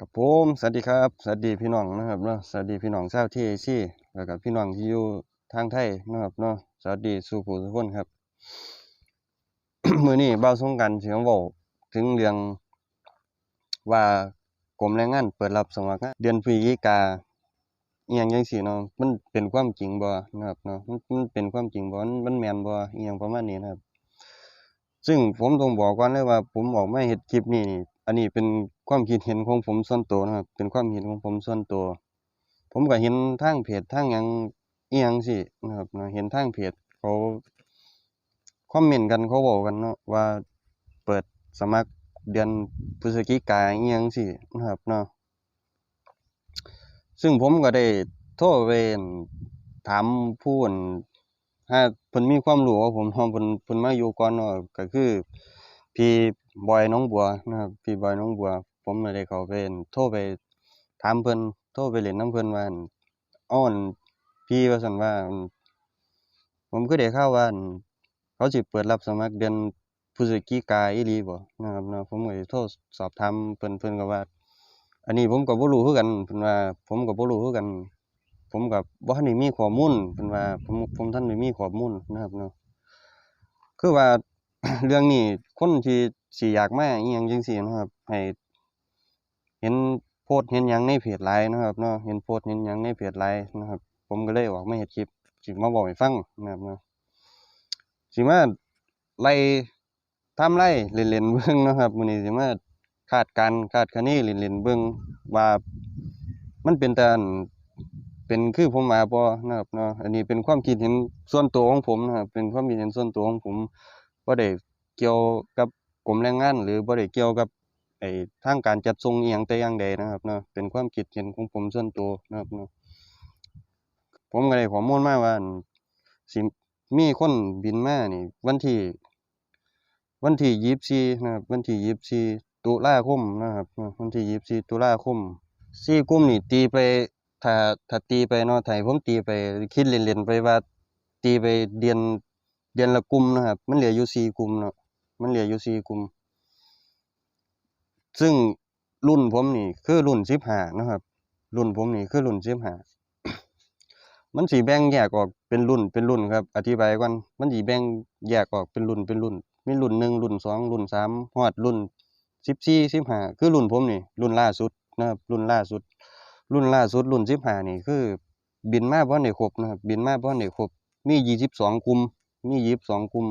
ครับผมสวัสดีครับสวัสดีพี่น้องนะครับเนาะสวัสดีพี่น้องชาวทีเอซี่แล้วก็พี่น้องที่อยู่ทางไทยนะครับเนาะสวัสดีสู่ผู้ทุกคนครับมื้อนี้บ่าวสงกรานต์สิมาเว้ถึงเรื่องว่ากรมแรงงานเปิดรับสมัครงานเดือนพฤศจิกาอียงจังซี่เนาะมันเป็นความจริงบ่นะครับเนาะมันเป็นความจริงบ่มันแมนบ่อียงประมาณนี้นะครับ ซึ่งผมต้องบอกก่อนเลยว่า ผมออกมาเฮ็ดคลิปนี้นี่ อันนี้เป็นความคิดเห็นของผมส่วนตัวนะครับ เป็นความเห็นของผมส่วนตัว ผมก็เห็นทางเพจทางยังเอิหยังสินะครับเนะเห็นทางเพจเขาคอมเมนต์กันเขาเว้ากันเนาะว่าเปิดสมัครเดือนพฤศจิกาอิหยังสินะครับเนาะซึ่งผมก็ได้โทรไปอั่นถามผู้อั่นถ้าเพิ่นมีความรู้ว่าผมเนาะเพิ่นเพิ่นมาอยู่ก่อนเนาะก็คือพี่ บอยหนองบัวนะครับพี่บอยหนองบัว ผมก็ได้เข้าไปอั่นโทรไปถามเพิ่นโทรไปเล่นน้ำเพิ่นว่าอ้อนพี่ว่าซั่นว่า ผมคือได้ข่าวว่าอั่นเขาสิเปิดรับสมัครเดือนพฤศจิกาอีหลีบ่นะครับนะผมก็ได้โทรสอบถามเพิ่นเพิ่นก็ว่า อันนี้ผมก็บ่รู้คือกันเพิ่นว่า ผมก็บ่รู้คือกัน ผมก็บ่ทันได้มีข้อมูลเพิ่นว่าผมผมทันได้มีข้อมูลนะครับเนาะคือว่า เรื่องนี้คนที่สิอยากมาอิหยังจังซี่นะครับ ให้เห็นโพสต์เห็นหยังในเพจหลายนะครับเนาะเห็นโพสต์เห็นหยังในเพจหลายนะครับ ผมก็เลยออกมาเฮ็ดคลิปสิมาเว้าให้ฟังนะครับเนาะสิมาไล่ทม์ไลน์เล่นๆเบิ่งนะครับมื้อนี้สิมาคาดการคาดคะเนเล่นๆเบิ่งว่ามันเป็นตาอั่นเป็นคือผมว่าบ่นะครับเนาะอันนี้เป็นความคิดเห็นส่วนตัวของผมนะครับเป็นความคิดเห็นส่วนตัวของผม บ่ได้เกี่ยวกับกรมแรงงาน หรือบ่ได้เกี่ยวกับไอ้ทางการจัดส่งอิหยังแต่อย่างใดนะครับเนาะเป็นความคิดเห็นของผมส่วนตัวนะครับเนาะผมก็ได้ข้อมูลมาว่าอั่นสิมีคนบินมานี่ วันที่ วันที่24นะครับ วันที่24ตุลาคมนะครับ วันที่24ตุลาคม4กลุ่มนี่ตีไปถ้าถ้าตีไปเนาะถ้าให้ผมตีไปคิดเล่นๆไปว่าตีไปเดือน เดือนละกลุ่มนะครับ มันเหลืออยู่4กลุ่มเนาะมันเหลืออยู่4กลุ่ม ซึ่งรุ่นผมนี่คือรุ่น15นะครับ รุ่นผมนี่คือรุ่น15มันสิแบ่งแยกออกเป็นรุ่นเป็นรุ่นครับ อธิบายก่อนมันสิแบ่งแยกออกเป็นรุ่นเป็นรุ่น มีรุ่น1รุ่น2รุ่น3ฮอดรุ่น14 15คือรุ่นผมนี่ รุ่นล่าสุดนะครับรุ่นล่าสุด รุ่นล่าสุด รุ่น15นี่คือ บินมาบ่ทันได้ครบนะครับบินมาบ่ทันได้ครบมี22กลุ่ม มี22กลุ่ม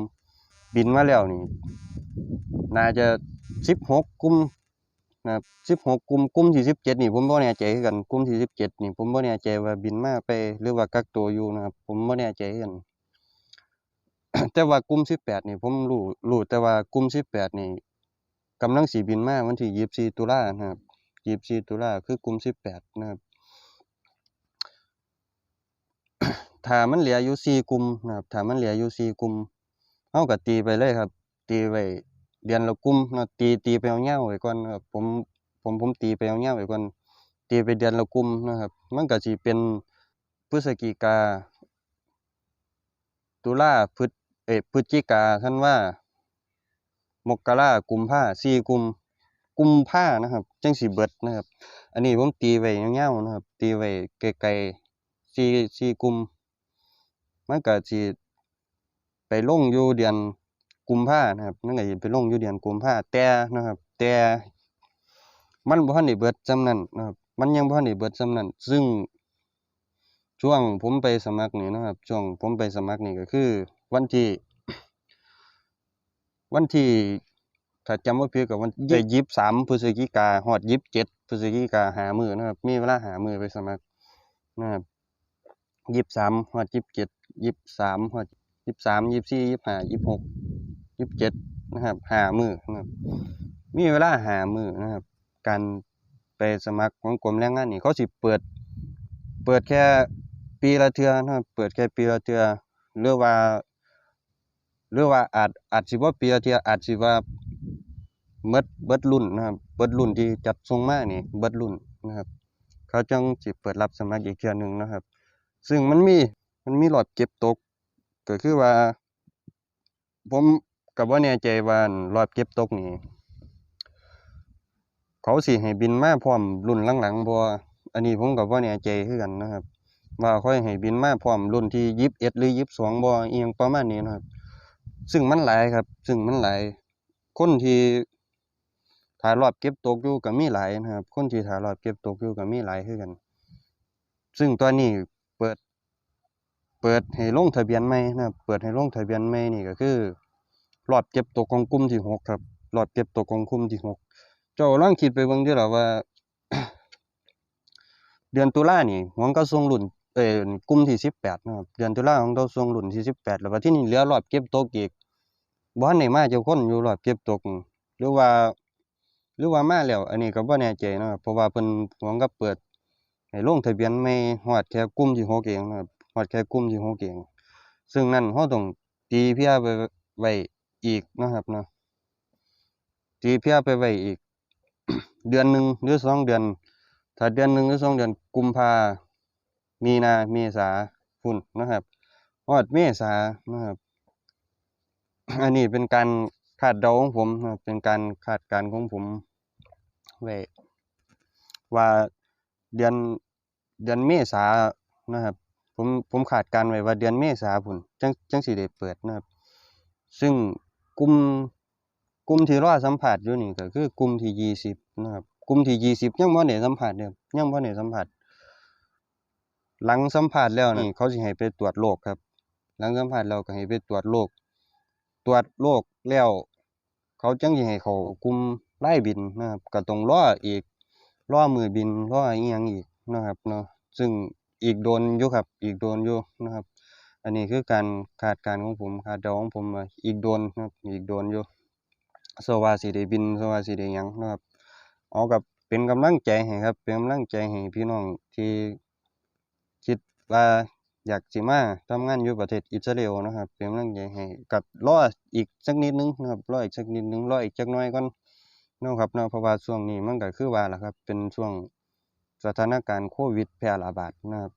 บินมาแล้วนี่น่าจะ16กกลุ่มนะครับ16กลุ่มกลุ่มที่17นี่ผมบ่แน่ใจกันกลุ่มที่17นี่ผมบ่แน่ใจว่าบินมาไป หรือว่ากักตัวอยู่นะครับ ผมบ่แน่ใจกัน แต่ว่ากลุ่ม18นี่ผมรู้รู้แต่ว่ากลุ่ม18นี่กำลังสิบินมาวันที่24ตุลานะครับ24ตุลาคือกลุ่ม18นะครับ ถ้ามันเหลืออยู่4กลุ่มนะครับถ้ามันเหลืออยู่4กลุ่มเราก็ตีไปเลยครับ ตีไว้เดือนละกลุ่มนะตีตีไปยาวๆไว้ก่อนนะครับผมผมผมตีไปยาวๆไว้ก่อนตีไปเดือนละกลุ่มนะครับ มันก็สิเป็นพฤศจิกา ตุลาพฤศเอพฤศจิกาธันว่ามกรากุมภา4กลุ่มกุมภานะครับ จังสิเบิดนะครับ อันนี้ผมตีไว้ยวนะครับ ตีไว้ไกลๆ4 4กลุ่ม มันก็สิไปลงอยู่เดือนกุมภานะครับมันก็สิไปลงอยู่เดือนกุมภาแต่นะครับ แต่ มันบ่ทันได้เบิดส่ำนั้นนะครับ มันยังบ่ทันได้เบิดส่ำนั้น ซึ่งช่วงผมไปสมัครนี่นะครับ ช่วงผมไปสมัครนี่ก็คือ วันที่ วันที่ถ้าจำบ่ผิดก็วันที่23พฤศจิกาฮอด27พฤศจิกาห้ามื้อนะครับ มีเวลาห้ามื้อไปสมัครนะครับ 23ฮอด27 23ฮอด23 24 25 26 27นะครับหามือนะครับมีเวลาหามือนะครับ การไปสมัครของกรมแรงงานนี่เขาสิเปิด เปิดแค่ปีละเทือนะครับ เปิดแค่ปีละเทือหรือว่าหรือว่าอาจอาจสิบ่ปีละเทืออาจสิว่าหมดเบิดรุ่นนะครับเบิดรุ่นที่จัดส่งมานี่เบิดรุ่นนะครับ เขาจั่งสิเปิดรับสมัครอีกเทื่อหนึ่งนะครับ ซึ่งมันมีมันมีรอบเก็บตก ก็คือว่า ผมก็บ่แน่ใจว่าอั่นรอบเก็บตกนี่เขาสิให้บินมาพร้อมรุ่นหลังๆบ่อันนี้ผมก็บ่แน่ใจคือกันนะครับ ว่าเขาให้บินมาพร้อมรุ่นที่21หรือ22บ่อียงประมาณนี้นะครับ ซึ่งมันหลายครับ ซึ่งมันหลายคนที่ถ่ายรอบเก็บตกอยู่ก็มีหลายนะครับ คนที่ถ่ายรอบเก็บตกอยู่ก็มีหลายคือกัน ซึ่งตอนนี้ เปิด เปิดให้ลงทะเบียนใหม่นะครับ เปิดให้ลงทะเบียนใหม่นี่ก็คือรอบเก็บตกของกลุ่มที่หกครับรอบเก็บตกของกลุ่มที่หกเจ้าลองคิดไปเบิ่งด้อล่ะว่า เดือนตุลานี่หวงก็ส่งรุ่นเอ่อกลุ่มที่18นะครับเดือนตุลาของเราส่งรุ่นที่18แล้วบัดทีนี้เหลือรอบเก็บตกอีกบ่ทันได้มาเจ้าคนอยู่รอบเก็บตกหรือว่าหรือว่ามาแล้ว อันนี้ก็บ่แน่ใจนะครับเพราะว่าเพิ่นหวงก็เปิด ให้ลงทะเบียนใหม่ฮอดแค่กลุ่มที่6เองนะครับฮอดแค่กลุ่มที่6เอง ซึ่งนั่นเราต้องตีเพียไปไว้อีกนะครับนะตีเพียไปไว้อีก เดือนหนึ่งหรือสองเดือน ถ้าเดือนหนึ่งหรือสองเดือนกุมภามีนาเมษาพุ่นนะครับฮอดเมษานะครับอันนี้เป็นการคาดเดาของผมนะเป็นการคาดการของผมไว้ว่าเดือน เดือนเมษานะครับ ผมผมคาดการณ์ไว้ว่าเดือนเมษาพุ่นจังจังสิได้เปิดนะครับ ซึ่งกลุ่มกลุ่มที่รอสัมภาษณ์อยู่นี่ก็คือกลุ่มที่ยี่สิบนะครับกลุ่มที่ยี่สิบยังบ่ได้สัมภาษณ์เด้อยังบ่ได้สัมภาษณ์หลังสัมภาษณ์แล้วนี่เขาสิให้ไปตรวจโรคครับ หลังสัมภาษณ์แล้วก็ให้ไปตรวจโรคตรวจโรคแล้ว เขาจังสิให้เข้ากลุ่มรายบินนะครับก็ต้องรออีกรอมื้อบินรออีหยังอีก นะครับเนาะซึ่งอีกโดนอยู่ครับอีกโดนอยู่นะครับ อันนี้คือการคาดการของผมคาดเดาของผมอีกโดนนะครับอีกโดนอยู่ so ว่าสิได้บิน so ว่าสิได้ยังนะครับเอาก็เป็นกำลังใจให้ครับ เป็นกำลังใจให้พี่น้องที่คิดว่าอยากสิมาทำงานอยู่ประเทศอิสราเอลนะครับเป็นกำลังใจให้ก็รออีกสักนิดนึงนะครับรออีกสักนิดนึงรออีกจักน่อยก่อนนะครับเนาะเพราะว่าช่วงนี้มันก็คือว่าล่ะครับ เป็นช่วง สถานการณ์โควิดแพร่ระบาดนะครับ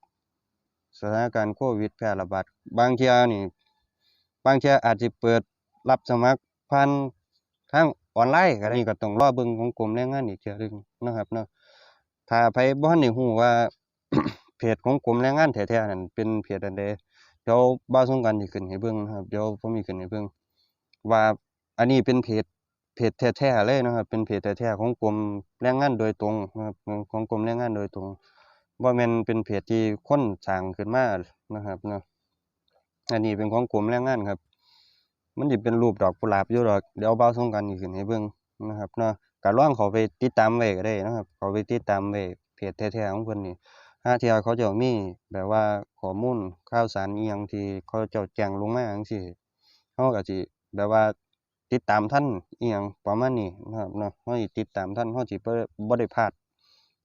สถานการณ์โควิดแพร่ระบาดบางเที่ยนี่ บางเที่ยอาจสิเปิดรับสมัครผ่านทางออนไลน์ก็ได้นี่ก็ต้องรอเบิ่งของกรมแรงงานอีกเที่ยหนึ่งนะครับเนาะถ้าไผบ่ทันได้รู้ว่าเพจของกรมแรงงานแท้ๆนั่นเป็นเพจอันใดเดี๋ยวบ่าวสงกรานต์สิขึ้นให้เบิ่งนะครับ เดี๋ยวผมสิขึ้นให้เบิ่งว่าอันนี้เป็นเพจ เพจแท้ๆเลยนะครับ เป็นเพจแท้ๆของกรมแรงงานโดยตรงนะครับของกรมแรงงานโดยตรงบ่แม่นเป็นเพจที่คนสร้างขึ้นมานะครับเนาะอันนี้เป็นของกรมแรงงานครับ มันสิเป็นรูปดอกกุหลาบอยู่ดอกเดี๋ยวบ่าวสงกรานต์สิขึ้นให้เบิ่งนะครับเนาะก็ลองเข้าไปติดตามไว้ก็ได้นะครับ เข้าไปติดตามไว้เพจแท้ๆของเพิ่นนี่ห่าเทียเขาเจ้ามีแบบว่าข้อมูลข่าวสารอิหยังที่เขาเจ้าแจ้งลงมาจั่งซี้เราก็สิแบบว่า ติดตามทันเอิหยังประมาณนี้นะครับเนาะเราติดตามทันเราสิบ่บ่ได้พลาด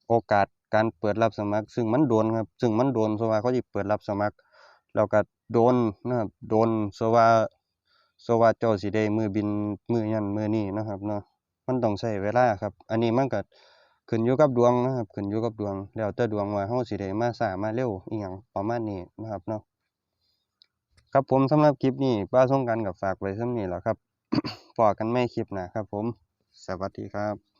โอกาสการเปิดรับสมัคร ซึ่งมันโดนครับ ซึ่งมันโดน so ว่าเขาสิเปิดรับสมัครแล้วก็โดนนะครับโดน so ว่า so ว่าเจ้าสิได้มือบินมือนั้นมือนี้นะครับเนาะมันต้องใช้เวลาครับ อันนี้มันก็ขึ้นอยู่กับดวงนะครับขึ้นอยู่กับดวง แล้วแต่ดวงว่าเราสิได้มาช้ามาเร็วอิหยังประมาณนี้นะครับเนาะครับผมสำหรับคลิปนี้บ่าวสงกรานต์ก็ฝากไว้ส่ำนี้แหละครับ พอกันไม่คลิปหนะครับผม สวัสดีครับ